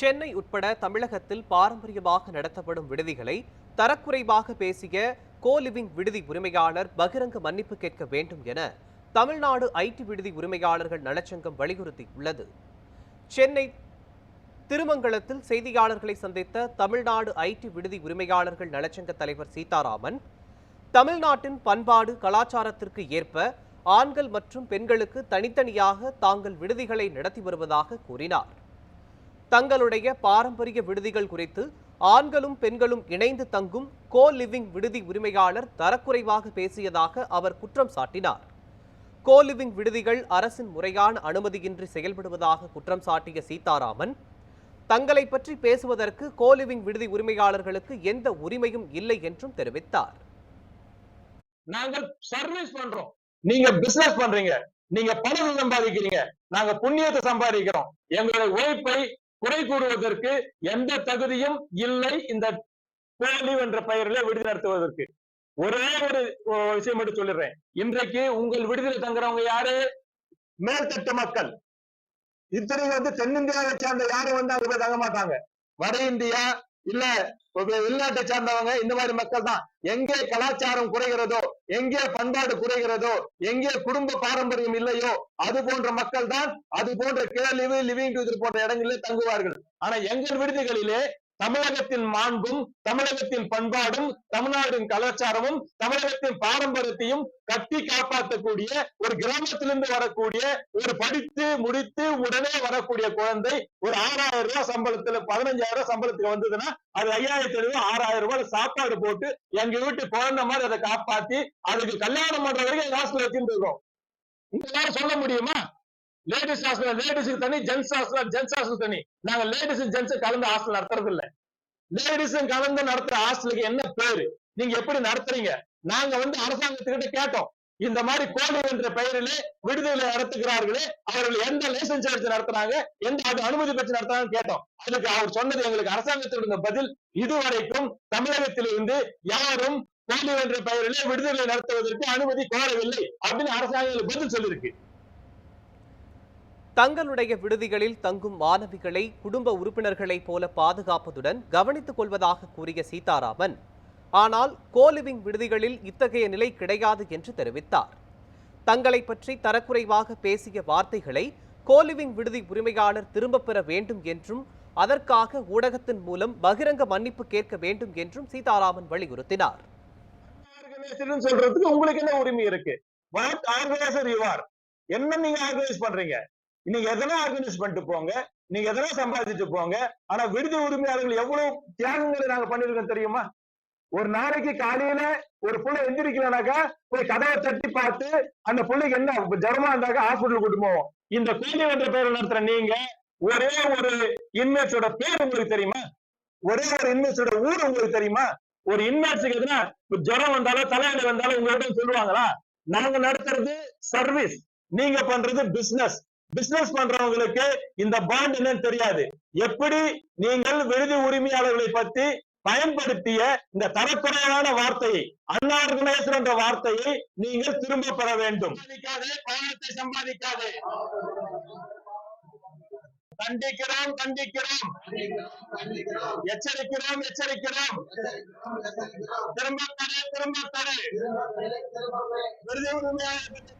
சென்னை உட்பட தமிழகத்தில் பாரம்பரியமாக நடத்தப்படும் விடுதிகளை தரக்குறைவாக பேசிய கோ லிவிங் விடுதி உரிமையாளர் பகிரங்க மன்னிப்பு கேட்க வேண்டும் என தமிழ்நாடு ஐடி விடுதி உரிமையாளர்கள் நலச்சங்கம் வலியுறுத்தியுள்ளது. சென்னை திருமங்கலத்தில் செய்தியாளர்களை சந்தித்த தமிழ்நாடு ஐடி விடுதி உரிமையாளர்கள் நலச்சங்க தலைவர் சீதாராமன் தமிழ்நாட்டின் பண்பாடு கலாச்சாரத்திற்கு ஏற்ப ஆண்கள் மற்றும் பெண்களுக்கு தனித்தனியாக தாங்கள் விடுதிகளை நடத்தி வருவதாக கூறினார். தங்களுடைய பாரம்பரிய விடுதிகள் குறித்து ஆண்களும் பெண்களும் இணைந்து தங்கும் கோ லிவிங் விடுதி உரிமையாளர் தரக்குறைவாக பேசியதாக அவர் குற்றம் சாட்டினார். கோ லிவிங் விடுதிகள் அரசின் முறையான அனுமதியின்றி செயல்படுவதாக குற்றம் சாட்டிய சீதாராமன் தங்களை பற்றி பேசுவதற்கு கோ லிவிங் விடுதி உரிமையாளர்களுக்கு எந்த உரிமையும் இல்லை என்றும் தெரிவித்தார். நாங்கள் சர்வீஸ் பண்றோம். நீங்க பிசினஸ் பண்றீங்க. நீங்க பணத்தை சம்பாதிக்கிறீங்க. நாங்க புண்ணியத்தை சம்பாதிக்கிறோம். எங்களுடைய உழைப்பை குறை கூறுவதற்கு எந்த தகுதியும் இல்லை இந்த பேரழிவு என்ற பெயரிலே விடுதி நடத்துவதற்கு. ஒரே ஒரு விஷயம் மட்டும் சொல்லிடுறேன். இன்றைக்கு உங்கள் விடுதியில் தங்குறவங்க யாரு? மேல்தட்டு மக்கள். இத்தனை வந்து தென்னிந்தியாவை சேர்ந்த யாரும் வந்து அங்க போய் தங்க மாட்டாங்க? வட இந்தியா இல்ல வெளிநாட்டை சார்ந்தவங்க இந்த மாதிரி மக்கள் தான். எங்கே கலாச்சாரம் குறைகிறதோ எங்கே பண்பாடு குறைகிறதோ எங்கே குடும்ப பாரம்பரியம் இல்லையோ அது போன்ற மக்கள் தான் அது போன்ற கேலிவு லிவிங் போன்ற இடங்களிலே தங்குவார்கள். ஆனா எங்கள் விடுதிகளிலே தமிழகத்தின் மாண்பும் தமிழகத்தின் பண்பாடும் தமிழ்நாட்டின் கலாச்சாரமும் தமிழகத்தின் பாரம்பரியத்தையும் கட்டி காப்பாற்றக்கூடிய ஒரு கிராமத்திலிருந்து வரக்கூடிய ஒரு படித்து முடித்து உடனே வரக்கூடிய குழந்தை ஒரு ஆறாயிரம் ரூபாய் சம்பளத்துல பதினஞ்சாயிரம் ரூபாய் சம்பளத்துக்கு வந்ததுன்னா அது ஐயாயிரத்தி ரூபாய் ஆறாயிரம் ரூபாய் சாப்பாடு போட்டு எங்க வீட்டு குழந்தை மாதிரி அதை காப்பாத்தி அதுக்கு கல்யாணம் பண்ற வரைக்கும் காசுல ஹாஸ்டல் வச்சுட்டு இருக்கோம் சொல்ல முடியுமா? லேடிஸ் ஹாஸ்டல் லேடிஸுக்கு தனி ஜென்ஸ் ஹாஸ்டல் ஜென்ஸ் ஹாஸ்டல் தனி. நாங்க லேடிஸ் ஜென்ஸ் கலந்து ஹாஸ்டல் நடத்துறது இல்ல. லேடிஸும் கலந்து நடத்துற ஹாஸ்டலுக்கு என்ன பேரு? நீங்க எப்படி நடத்துறீங்க? நாங்க வந்து அரசாங்கத்துக்கிட்ட கேட்டோம். இந்த மாதிரி கோழி என்ற பெயரிலே விடுதலை நடத்துகிறார்களே அவர்கள் எந்த லைசன்ஸ் எடுத்து நடத்துறாங்க எந்த அது அனுமதி பெற்று நடத்துறாங்கன்னு கேட்டோம். அதுக்கு அவர் சொன்னது எங்களுக்கு அரசாங்கத்தினுடைய பதில் இதுவரைக்கும் தமிழகத்திலிருந்து யாரும் கோழி என்ற பெயரிலே விடுதலை நடத்துவதற்கு அனுமதி கோரவில்லை அப்படின்னு அரசாங்கம் பதில் சொல்லியிருக்கு. தங்களுடைய விடுதிகளில் தங்கும் மாணவிகளை குடும்ப உறுப்பினர்களைப் போல பாதுகாப்பதுடன் கவனித்துக் கொள்வதாக கூறிய சீதாராமன் ஆனால் கோலிவிங் விடுதிகளில் இத்தகைய நிலை கிடையாது என்று தெரிவித்தார். தங்களை பற்றி தரக்குறைவாக பேசிய வார்த்தைகளை கோலிவிங் விடுதி உரிமையாளர் திரும்பப் பெற வேண்டும் என்றும் அதற்காக ஊடகத்தின் மூலம் பகிரங்க மன்னிப்பு கேட்க வேண்டும் என்றும் சீதாராமன் வலியுறுத்தினார். சொல்றதுக்கு உங்களுக்கு என்ன உரிமை இருக்கு? என்ன நீங்க ஆர்கனைஸ் பண்றீங்க? நீங்க எதனா ஆர்கனைஸ் பண்ணிட்டு போங்க. நீங்க எதனா சம்பாதிச்சுட்டு போங்க. ஆனா விடுதி உரிமையாளர்கள் எவ்வளவு தியாகங்களை நாங்க பண்ணிருக்கோம் தெரியுமா? ஒரு நாளைக்கு காலையில ஒரு புள்ள எந்திரிக்கலனாக்கா போய் கதவை தட்டி பார்த்து அந்த பிள்ளைக்கு என்ன இப்ப ஜரமா இருந்தாக்கா ஹாஸ்பிட்டல் கூட்டு போவோம். இந்த குழந்தை என்ற பெயர் நடத்துற நீங்க ஒரே ஒரு இன்மேட்ஸோட பேர் உங்களுக்கு தெரியுமா? ஒரே ஒரு இன்மேட்ஸோட ஊர் உங்களுக்கு தெரியுமா? ஒரு இன்மேட்ஸுக்கு எதுனா இப்ப ஜுரம் வந்தாலும் தலைவலி வந்தாலும் உங்கள்கிட்ட சொல்லுவாங்களா? நாங்க நடத்துறது சர்வீஸ் நீங்க பண்றது பிசினஸ் பிசினஸ் பண்றவங்களுக்கு இந்த பாண்ட் என்னன்னு தெரியாது. எப்படி நீங்கள் விருது உரிமையாளர்களை பத்தி பயன்படுத்திய இந்த தரக்குறைவான வார்த்தையை அன்ஆர்கனைசர் என்ற வார்த்தையை நீங்கள் திரும்ப பெற வேண்டும். பயணத்தை பணத்தை சம்பாதிக்காதே. கண்டிக்கிறோம் கண்டிக்கிறோம். எச்சரிக்கிறோம் எச்சரிக்கிறோம். திரும்ப தரு திரும்ப தரு விருது உரிமையாளர்